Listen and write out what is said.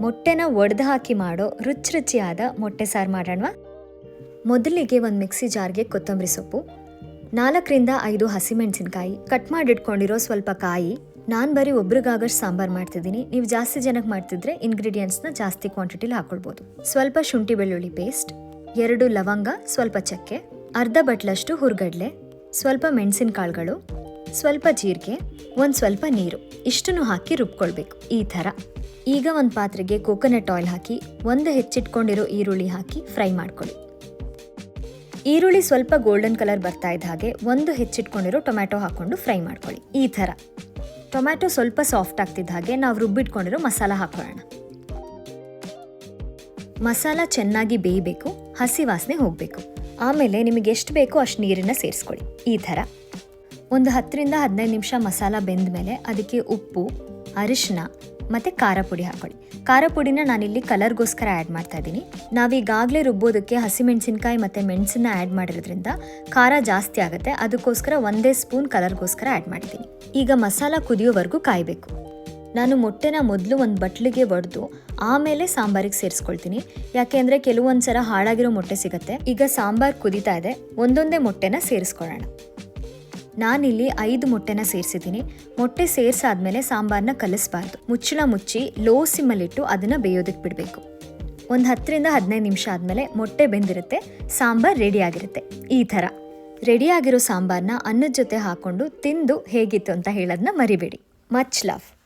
ಮೊಟ್ಟೆನ ಒಡೆದು ಹಾಕಿ ಮಾಡೋ ರುಚಿ ರುಚಿಯಾದ ಮೊಟ್ಟೆ ಸಾರು ಮಾಡೋಣ ಮೊದಲಿಗೆ ಒಂದು ಮಿಕ್ಸಿ ಜಾರ್ಗೆ ಕೊತ್ತಂಬರಿ ಸೊಪ್ಪು, ನಾಲ್ಕರಿಂದ ಐದು ಹಸಿಮೆಣಸಿನ್ಕಾಯಿ, ಕಟ್ ಮಾಡಿಟ್ಕೊಂಡಿರೋ ಸ್ವಲ್ಪ ಕಾಯಿ, ನಾನು ಬರೀ ಒಬ್ರಿಗಾಗಷ್ಟು ಸಾಂಬಾರು ಮಾಡ್ತಿದ್ದೀನಿ, ನೀವು ಜಾಸ್ತಿ ಜನಕ್ಕೆ ಮಾಡ್ತಿದ್ರೆ ಇಂಗ್ರೀಡಿಯೆಂಟ್ಸ್ನ ಜಾಸ್ತಿ ಕ್ವಾಂಟಿಟಿಲಿ ಹಾಕೊಳ್ಬೋದು. ಸ್ವಲ್ಪ ಶುಂಠಿ ಬೆಳ್ಳುಳ್ಳಿ ಪೇಸ್ಟ್, ಎರಡು ಲವಂಗ, ಸ್ವಲ್ಪ ಚಕ್ಕೆ, ಅರ್ಧ ಬಟ್ಲಷ್ಟು ಹುರ್ಗಡ್ಲೆ, ಸ್ವಲ್ಪ ಮೆಣಸಿನ ಕಾಳುಗಳು ಸ್ವಲ್ಪ ಜೀರಿಗೆ, ಒಂದು ಸ್ವಲ್ಪ ನೀರು. ಇಷ್ಟನ್ನು ಹಾಕಿ ರುಬ್ಕೊಳ್ಬೇಕು. ಈ ಥರ. ಈಗ ಒಂದು ಪಾತ್ರೆಗೆ ಕೋಕೋನಟ್ ಆಯಿಲ್ ಹಾಕಿ, ಒಂದು ಹೆಚ್ಚಿಟ್ಕೊಂಡಿರೋ ಈರುಳ್ಳಿ ಹಾಕಿ ಫ್ರೈ ಮಾಡ್ಕೊಳ್ಳಿ. ಈರುಳ್ಳಿ ಸ್ವಲ್ಪ ಗೋಲ್ಡನ್ ಕಲರ್ ಬರ್ತಾ ಇದ್ದ ಹಾಗೆ ಒಂದು ಹೆಚ್ಚಿಟ್ಕೊಂಡಿರೋ ಟೊಮ್ಯಾಟೊ ಹಾಕ್ಕೊಂಡು ಫ್ರೈ ಮಾಡ್ಕೊಳ್ಳಿ. ಈ ಥರ. ಟೊಮ್ಯಾಟೊ ಸ್ವಲ್ಪ ಸಾಫ್ಟ್ ಆಗ್ತಿದ್ದ ಹಾಗೆ ನಾವು ರುಬ್ಬಿಟ್ಕೊಂಡಿರೋ ಮಸಾಲ ಹಾಕೊಳ್ಳೋಣ. ಮಸಾಲ ಚೆನ್ನಾಗಿ ಬೇಯಬೇಕು, ಹಸಿ ವಾಸನೆ ಹೋಗಬೇಕು. ಆಮೇಲೆ ನಿಮಗೆ ಎಷ್ಟು ಬೇಕೋ ಅಷ್ಟು ನೀರನ್ನು ಸೇರಿಸ್ಕೊಳ್ಳಿ. ಈ ಥರ. ಒಂದು ಹತ್ತರಿಂದ ಹದಿನೈದು ನಿಮಿಷ ಮಸಾಲ ಬೆಂದ ಮೇಲೆ ಅದಕ್ಕೆ ಉಪ್ಪು, ಅರಿಶಿನ ಮತ್ತು ಖಾರ ಪುಡಿ ಹಾಕೊಳ್ಳಿ. ಖಾರ ಪುಡಿನ ನಾನಿಲ್ಲಿ ಕಲರ್ಗೋಸ್ಕರ ಆ್ಯಡ್ ಮಾಡ್ತಾ ಇದ್ದೀನಿ. ನಾವೀಗಾಗಲೇ ರುಬ್ಬೋದಕ್ಕೆ ಹಸಿಮೆಣಸಿನ್ಕಾಯಿ ಮತ್ತು ಮೆಣಸನ್ನ ಆ್ಯಡ್ ಮಾಡಿರೋದ್ರಿಂದ ಖಾರ ಜಾಸ್ತಿ ಆಗುತ್ತೆ. ಅದಕ್ಕೋಸ್ಕರ ಒಂದೇ ಸ್ಪೂನ್ ಕಲರ್ಗೋಸ್ಕರ ಆ್ಯಡ್ ಮಾಡ್ತೀನಿ ಈಗ ಮಸಾಲ ಕುದಿಯೋವರೆಗೂ ಕಾಯಬೇಕು. ನಾನು ಮೊಟ್ಟೆನ ಮೊದಲು ಒಂದು ಬಟ್ಲಿಗೆ ಒಡೆದು ಆಮೇಲೆ ಸಾಂಬಾರಿಗೆ ಸೇರಿಸ್ಕೊಳ್ತೀನಿ. ಯಾಕೆ ಅಂದರೆ ಕೆಲವೊಂದು ಸಲ ಹಾಳಾಗಿರೋ ಮೊಟ್ಟೆ ಸಿಗುತ್ತೆ. ಈಗ ಸಾಂಬಾರು ಕುದೀತಾ ಇದೆ. ಒಂದೊಂದೇ ಮೊಟ್ಟೆನ ಸೇರಿಸ್ಕೊಳ್ಳೋಣ. ನಾನಿಲ್ಲಿ ಐದು ಮೊಟ್ಟೆನ ಸೇರಿಸಿದ್ದೀನಿ. ಮೊಟ್ಟೆ ಸೇರಿಸಾದ್ಮೇಲೆ ಸಾಂಬಾರನ್ನ ಕಲಿಸ್ಬಾರ್ದು. ಮುಚ್ಚಳ ಮುಚ್ಚಿ ಲೋ ಸಿಮ್ಮಲ್ಲಿಟ್ಟು ಅದನ್ನು ಬೇಯೋದಕ್ಕೆ ಬಿಡಬೇಕು. ಒಂದು ಹತ್ತರಿಂದ ಹದಿನೈದು ನಿಮಿಷ ಆದಮೇಲೆ ಮೊಟ್ಟೆ ಬೆಂದಿರುತ್ತೆ. ಸಾಂಬಾರ್ ರೆಡಿಯಾಗಿರುತ್ತೆ ಈ ಥರ. ರೆಡಿಯಾಗಿರೋ ಸಾಂಬಾರನ್ನ ಅನ್ನದ ಜೊತೆ ಹಾಕ್ಕೊಂಡು ತಿಂದು ಹೇಗಿತ್ತು ಅಂತ ಹೇಳೋದನ್ನ ಮರಿಬೇಡಿ. Much love